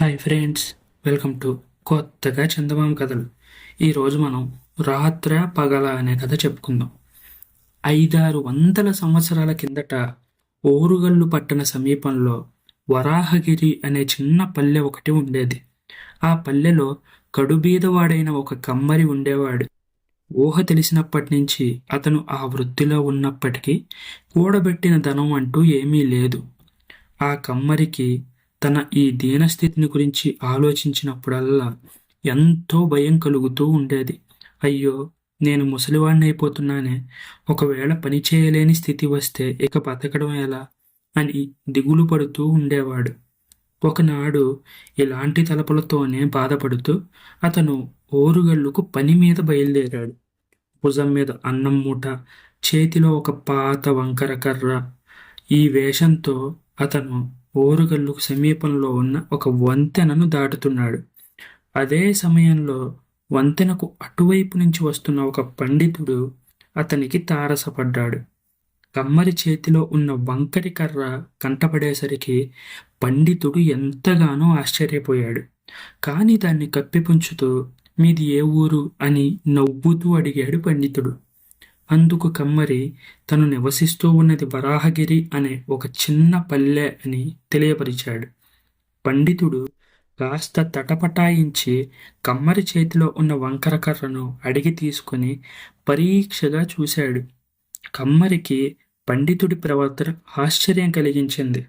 Hi friends welcome to కొత్తగా చందమామ కథలు. ఈరోజు మనం రాత్ర పగల అనే కథ చెప్పుకుందాం. ఐదారు వందల సంవత్సరాల కిందట ఓరుగల్లు పట్టణ సమీపంలో వరాహగిరి అనే చిన్న పల్లె ఒకటి ఉండేది. ఆ పల్లెలో కడుబీదవాడైన ఒక కమ్మరి ఉండేవాడు. ఊహ తెలిసినప్పటి నుంచి అతను ఆ వృత్తిలో ఉన్నప్పటికీ కూడబెట్టిన ధనం అంటూ ఏమీ లేదు. ఆ కమ్మరికి తన ఈ దీనస్థితిని గురించి ఆలోచించినప్పుడల్లా ఎంతో భయం కలుగుతూ ఉండేది. అయ్యో నేను ముసలివాడిని అయిపోతున్నానే ఒకవేళ పని చేయలేని స్థితి వస్తే ఇక బతకడం ఎలా? అని దిగులు పడుతూ ఉండేవాడు. ఒకనాడు ఇలాంటి తలపులతోనే బాధపడుతూ అతను ఓరుగల్లుకు పని మీద బయలుదేరాడు. భుజం మీద అన్నం మూట చేతిలో ఒక పాత వంకర కర్ర. ఈ వేషంతో అతను ఓరుగల్లుకు సమీపంలో ఉన్న ఒక వంతెనను దాటుతున్నాడు. అదే సమయంలో వంతెనకు అటువైపు నుంచి వస్తున్న ఒక పండితుడు అతనికి తారసపడ్డాడు. కమ్మరి చేతిలో ఉన్న వంకరి కర్ర కంటపడేసరికి పండితుడు ఎంతగానో ఆశ్చర్యపోయాడు. కానీ దాన్ని కప్పిపుంచుతూ మీది ఏ ఊరు? అని నవ్వుతూ అడిగాడు పండితుడు. అందుకు కమ్మరి తను నివసిస్తూ ఉన్నది వరాహగిరి అనే ఒక చిన్న పల్లె అని తెలియపరిచాడు. పండితుడు కాస్త తటపటాయించి కమ్మరి చేతిలో ఉన్న వంకర కర్రను అడిగి తీసుకుని పరీక్షగా చూశాడు. కమ్మరికి పండితుడి ప్రవర్తన ఆశ్చర్యం కలిగించింది.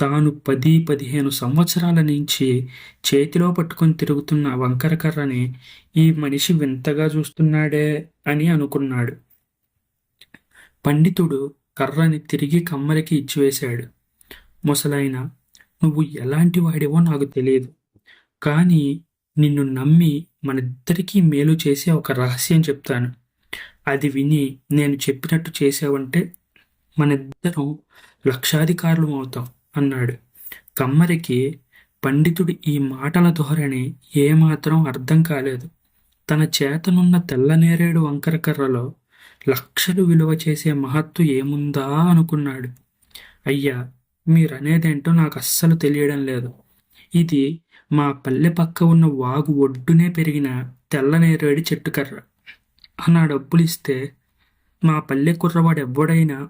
తాను పది పదిహేను సంవత్సరాల నుంచి చేతిలో పట్టుకొని తిరుగుతున్న వంకర కర్రని ఈ మనిషి వింతగా చూస్తున్నాడే అని అనుకున్నాడు. పండితుడు కర్రని తిరిగి కమ్మరికి ఇచ్చివేశాడు. ముసలైన నువ్వు ఎలాంటి వాడివో నాకు తెలియదు. కానీ నిన్ను నమ్మి మనిద్దరికీ మేలు చేసే ఒక రహస్యం చెప్తాను. అది విని నేను చెప్పినట్టు చేసావంటే మనిద్దరం లక్షాధికారులు అవుతాం అన్నాడు. కమ్మరికి పండితుడి ఈ మాటల ధోరణి ఏమాత్రం అర్థం కాలేదు. తన చేతనున్న తెల్లనేరేడు వంకర కర్రలో లక్షలు విలువ చేసే మహత్తు ఏముందా అనుకున్నాడు. అయ్యా మీరనేదేంటో నాకు అస్సలు తెలియడం లేదు. ఇది మా పల్లె పక్క ఉన్న వాగు ఒడ్డునే పెరిగిన తెల్లనేరేడి చెట్టు కర్ర. నా డబ్బులు ఇస్తే మా పల్లె కుర్రవాడు ఎవ్వడైనా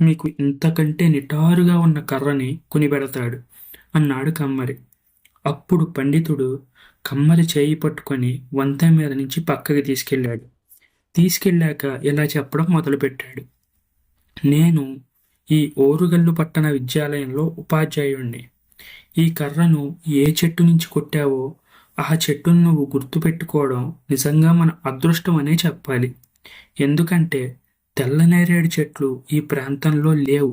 మీకు ఇంతకంటే నిటారుగా ఉన్న కర్రని కొనిపెడతాడు అన్నాడు కమ్మరి. అప్పుడు పండితుడు కమ్మరి చేయి పట్టుకొని వంతెన మీద నుంచి పక్కకి తీసుకెళ్ళాడు. తీసుకెళ్ళాక ఇలా చెప్పడం మొదలుపెట్టాడు. నేను ఈ ఓరుగల్లు పట్టణ విద్యాలయంలో ఉపాధ్యాయుణ్ణి. ఈ కర్రను ఏ చెట్టు నుంచి కొట్టావో ఆ చెట్టును నువ్వు గుర్తుపెట్టుకోవడం నిజంగా మన అదృష్టం అనే చెప్పాలి. ఎందుకంటే తెల్లనేరేడు చెట్లు ఈ ప్రాంతంలో లేవు.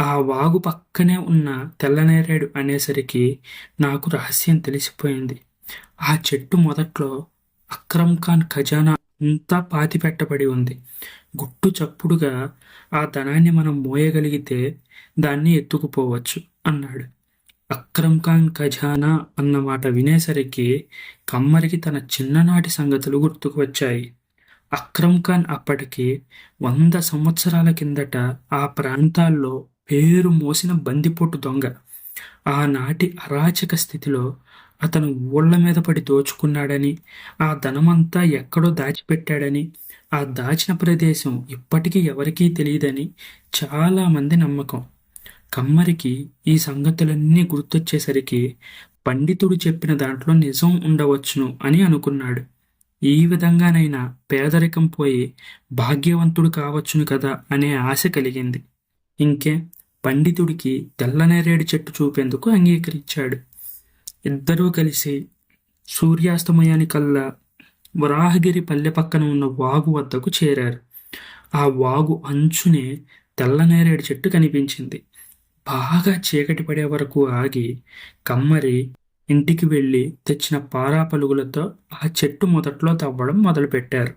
ఆ వాగు పక్కనే ఉన్న తెల్లనేరేడు అనేసరికి నాకు రహస్యం తెలిసిపోయింది. ఆ చెట్టు మొదట్లో అక్రమ్ ఖాన్ ఖజానా అంతా పాతి పెట్టబడి ఉంది. గుట్టు చప్పుడుగా ఆ ధనాన్ని మనం మోయగలిగితే దాన్ని ఎత్తుకుపోవచ్చు అన్నాడు. అక్రమ్ ఖాన్ ఖజానా అన్నమాట వినేసరికి కమ్మరికి తన చిన్ననాటి సంగతులు గుర్తుకు వచ్చాయి. అక్రమ్ ఖాన్ అప్పటికి వంద సంవత్సరాల కిందట ఆ ప్రాంతాల్లో పేరు మోసిన బందిపోటు దొంగ. ఆనాటి అరాచక స్థితిలో అతను ఊళ్ళ మీద పడి దోచుకున్నాడని ఆ ధనమంతా ఎక్కడో దాచిపెట్టాడని ఆ దాచిన ప్రదేశం ఇప్పటికీ ఎవరికీ తెలియదని చాలామంది నమ్మకం. కమ్మరికి ఈ సంగతులన్నీ గుర్తొచ్చేసరికి పండితుడు చెప్పిన దాంట్లో నిజం ఉండవచ్చును అని అనుకున్నాడు. ఈ విధంగానైనా పేదరికం పోయి భాగ్యవంతుడు కావచ్చును కదా అనే ఆశ కలిగింది. ఇంకే పండితుడికి తెల్లనేరేడు చెట్టు చూపేందుకు అంగీకరించాడు. ఇద్దరూ కలిసి సూర్యాస్తమయానికల్లా వరాహగిరి పల్లె పక్కన ఉన్న వాగు వద్దకు చేరారు. ఆ వాగు అంచునే తెల్లనేరేడు చెట్టు కనిపించింది. బాగా చీకటి పడే వరకు ఆగి కమ్మరి ఇంటికి వెళ్ళి తెచ్చిన పారా పలుగులతో ఆ చెట్టు మొదట్లో తవ్వడం మొదలుపెట్టారు.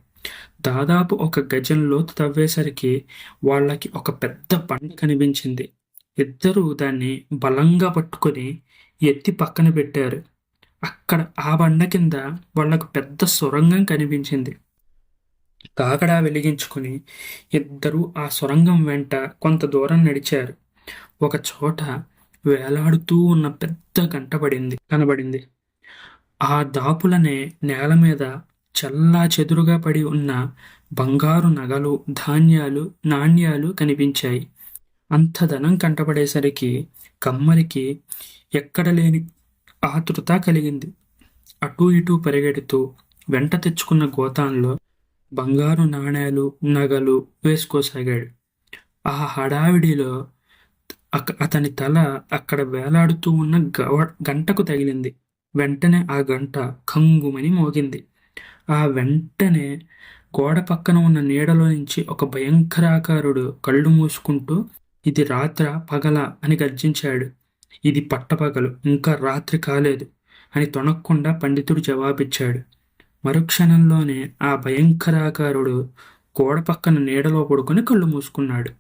దాదాపు ఒక గజంలో తవ్వేసరికి వాళ్ళకి ఒక పెద్ద బండ కనిపించింది. ఇద్దరూ దాన్ని బలంగా పట్టుకొని ఎత్తి పక్కన పెట్టారు. అక్కడ ఆ బండ కింద వాళ్ళకు పెద్ద సొరంగం కనిపించింది. కాకడా వెలిగించుకుని ఇద్దరూ ఆ సొరంగం వెంట కొంత దూరం నడిచారు. ఒక చోట వేలాడుతూ ఉన్న పెద్ద గంట పడింది కనబడింది. ఆ దాపులనే నేల మీద చల్లా చెదురుగా పడి ఉన్న బంగారు నగలు ధాన్యాలు నాణ్యాలు కనిపించాయి. అంత ధనం కంటపడేసరికి కమ్మరికి ఎక్కడ లేని ఆతృత కలిగింది. అటూ ఇటూ పరిగెడుతూ వెంట తెచ్చుకున్న గోతాంలో బంగారు నాణేలు నగలు వేసుకోసాగాడు. ఆ హడావిడిలో అతని తల అక్కడ వేలాడుతూ ఉన్న గంటకు తగిలింది. వెంటనే ఆ గంట కంగుమని మోగింది. ఆ వెంటనే గోడ పక్కన ఉన్న నీడలో నుంచి ఒక భయంకరాకారుడు కళ్ళు మూసుకుంటూ ఇది రాత్ర పగల అని గర్జించాడు. ఇది పట్టపగలు ఇంకా రాత్రి కాలేదు అని తొనక్కుండా పండితుడు జవాబిచ్చాడు. మరుక్షణంలోనే ఆ భయంకరాకారుడు గోడ పక్కన నీడలో పడుకొని కళ్ళు మూసుకున్నాడు.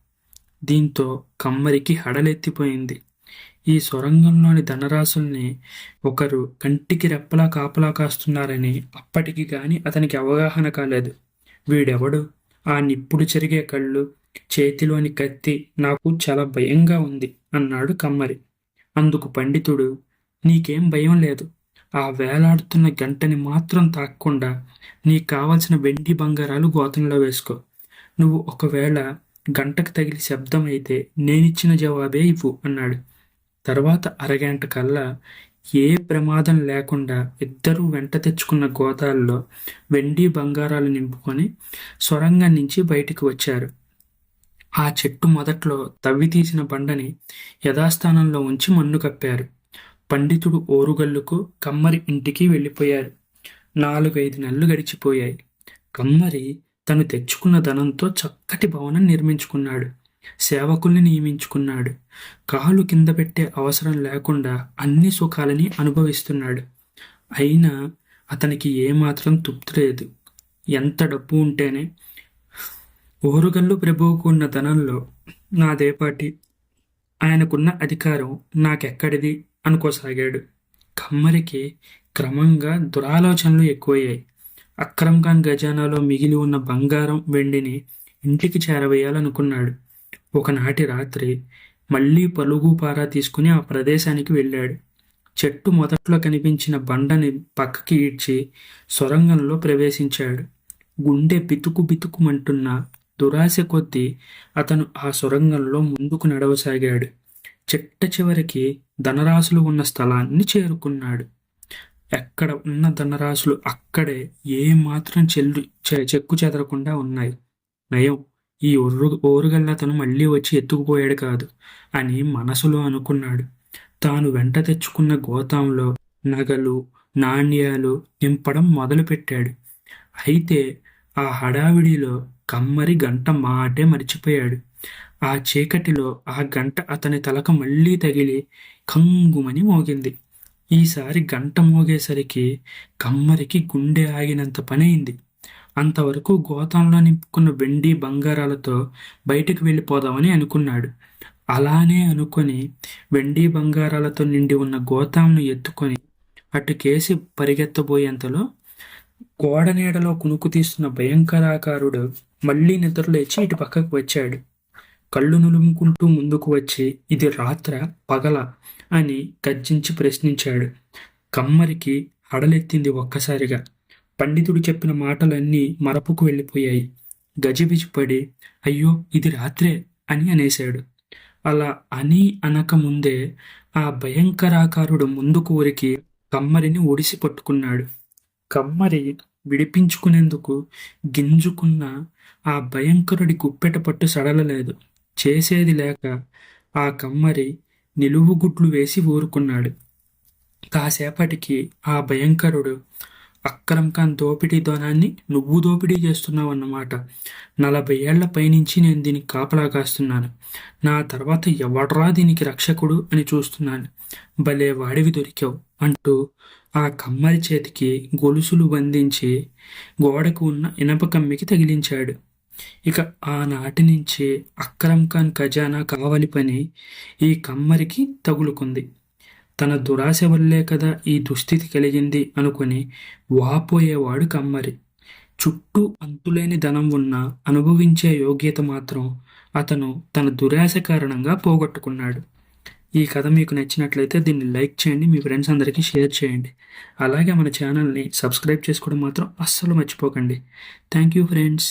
దీంతో కమ్మరికి హడలెత్తిపోయింది. ఈ సొరంగంలోని ధనరాశుల్ని ఒకరు కంటికి రెప్పలా కాపలా కాస్తున్నారని అప్పటికి గాని అతనికి అవగాహన కాలేదు. వీడెవడు? ఆ నిప్పుడు చెరిగే కళ్ళు చేతిలోని కత్తి నాకు చాలా భయంగా ఉంది అన్నాడు కమ్మరి. అందుకు పండితుడు నీకేం భయం లేదు. ఆ వేలాడుతున్న గంటని మాత్రం తాక్కుండా నీకు కావలసిన వెండి బంగారాలు గోతంలో వేసుకో. నువ్వు ఒకవేళ గంటకు తగిలి శబ్దం అయితే నేనిచ్చిన జవాబే ఇవ్వు అన్నాడు. తర్వాత అరగంట కల్లా ఏ ప్రమాదం లేకుండా ఇద్దరూ వెంట తెచ్చుకున్న గోతాల్లో వెండి బంగారాలు నింపుకొని సొరంగం నుంచి బయటికి వచ్చారు. ఆ చెట్టు మొదట్లో తవ్వి తీసిన బండని యథాస్థానంలో ఉంచి మన్ను కప్పారు. పండితుడు ఓరుగల్లుకు కమ్మరి ఇంటికి వెళ్ళిపోయారు. నాలుగైదు నెలలు గడిచిపోయాయి. కమ్మరి తను తెచ్చుకున్న ధనంతో చక్కటి భవనం నిర్మించుకున్నాడు. సేవకుల్ని నియమించుకున్నాడు. కాలు కింద పెట్టే అవసరం లేకుండా అన్ని సుఖాలని అనుభవిస్తున్నాడు. అయినా అతనికి ఏమాత్రం తృప్తి లేదు. ఎంత డబ్బు ఉంటేనే ఓరుగల్లు ప్రభువుకు ఉన్న ధనంలో నాదేపాటి ఆయనకున్న అధికారం నాకెక్కడిది? అనుకోసాగాడు. కమ్మరికి క్రమంగా దురాలోచనలు ఎక్కువయ్యాయి. అక్రమ్ ఖాన్ ఖజానాలో మిగిలి ఉన్న బంగారం వెండిని ఇంటికి చేరవేయాలనుకున్నాడు. ఒకనాటి రాత్రి మళ్ళీ పలుగు పారా తీసుకుని ఆ ప్రదేశానికి వెళ్ళాడు. చెట్టు మొదట్లో కనిపించిన బండని పక్కకి ఈడ్చి సొరంగంలో ప్రవేశించాడు. గుండె బితుకు బితుకుమంటున్న దురాశ కొద్దీ అతను ఆ సొరంగంలో ముందుకు నడవసాగాడు. చిట్ట చివరికి ధనరాశులు ఉన్న స్థలాన్ని చేరుకున్నాడు. ఎక్కడ ఉన్న ధనరాశులు అక్కడే ఏమాత్రం చెల్లు చెక్కు చెదరకుండా ఉన్నాయి. నయం ఈ ఒర్రు ఓరుగల్లతను మళ్ళీ వచ్చి ఎత్తుకుపోయాడు కాదు అని మనసులో అనుకున్నాడు. తాను వెంట తెచ్చుకున్న గోతాంలో నగలు నాణ్యాలు నింపడం మొదలుపెట్టాడు. అయితే ఆ హడావిడిలో కమ్మరి గంట మాటే మర్చిపోయాడు. ఆ చీకటిలో ఆ గంట అతని తలకు మళ్ళీ తగిలి కంగుమని మోగింది. ఈసారి గంట మోగేసరికి కమ్మరికి గుండె ఆగినంత పనైంది అంతవరకు గోతంలో నింపుకున్న వెండి బంగారాలతో బయటకు వెళ్ళిపోదామని అనుకున్నాడు. అలానే అనుకొని వెండి బంగారాలతో నిండి ఉన్న గోతాంను ఎత్తుకొని అటు కేసి పరిగెత్తబోయేంతలో గోడ నీడలో కునుకు తీస్తున్న భయంకరాకారుడు మళ్ళీ నిద్రలేచి ఇటు పక్కకు వచ్చాడు. కళ్ళు నులుముకుంటూ ముందుకు వచ్చి ఇది రాత్ర పగల అని గర్జించి ప్రశ్నించాడు. కమ్మరికి హడలెత్తింది ఒక్కసారిగా. పండితుడు చెప్పిన మాటలన్నీ మరపుకు వెళ్ళిపోయాయి. గజిబిజిపడి అయ్యో ఇది రాత్రే అని అనేశాడు. అలా అని అనక ముందే ఆ భయంకరాకారుడు ముందుకు ఊరికి కమ్మరిని ఒడిసి పట్టుకున్నాడు. కమ్మరి విడిపించుకునేందుకు గింజుకున్న ఆ భయంకరుడి గుప్పెట పట్టు సడలలేదు. చేసేది లేక ఆ కమ్మరి నిలువుగుడ్లు వేసి ఊరుకున్నాడు. కాసేపటికి ఆ భయంకరుడు అక్రమ్ ఖాన్ దోపిడీ ధనాన్ని నువ్వు దోపిడీ చేస్తున్నావు అన్నమాట. నలభై ఏళ్ళ పైనుంచి నేను దీనికి కాపలా కాస్తున్నాను. నా తర్వాత ఎవడరా దీనికి రక్షకుడు అని చూస్తున్నాను. భలే వాడివి దొరికావు అంటూ ఆ కమ్మరి చేతికి గొలుసులు బంధించి గోడకు ఉన్న ఇనప కమ్మికి తగిలించాడు. ఇక ఆనాటి నుంచి అక్రమ్ ఖాన్ ఖజానా కావలి పని ఈ కమ్మరికి తగులుకుంది. తన దురాశ వల్లే కదా ఈ దుస్థితి కలిగింది అనుకుని వాపోయేవాడు కమ్మరి. చుట్టూ అంతులేని ధనం ఉన్న అనుభవించే యోగ్యత మాత్రం అతను తన దురాశ కారణంగా పోగొట్టుకున్నాడు. ఈ కథ మీకు నచ్చినట్లయితే దీన్ని లైక్ చేయండి మీ ఫ్రెండ్స్ అందరికీ షేర్ చేయండి. అలాగే మన ఛానల్ని సబ్స్క్రైబ్ చేసుకోవడం మాత్రం అస్సలు మర్చిపోకండి. Thank you friends.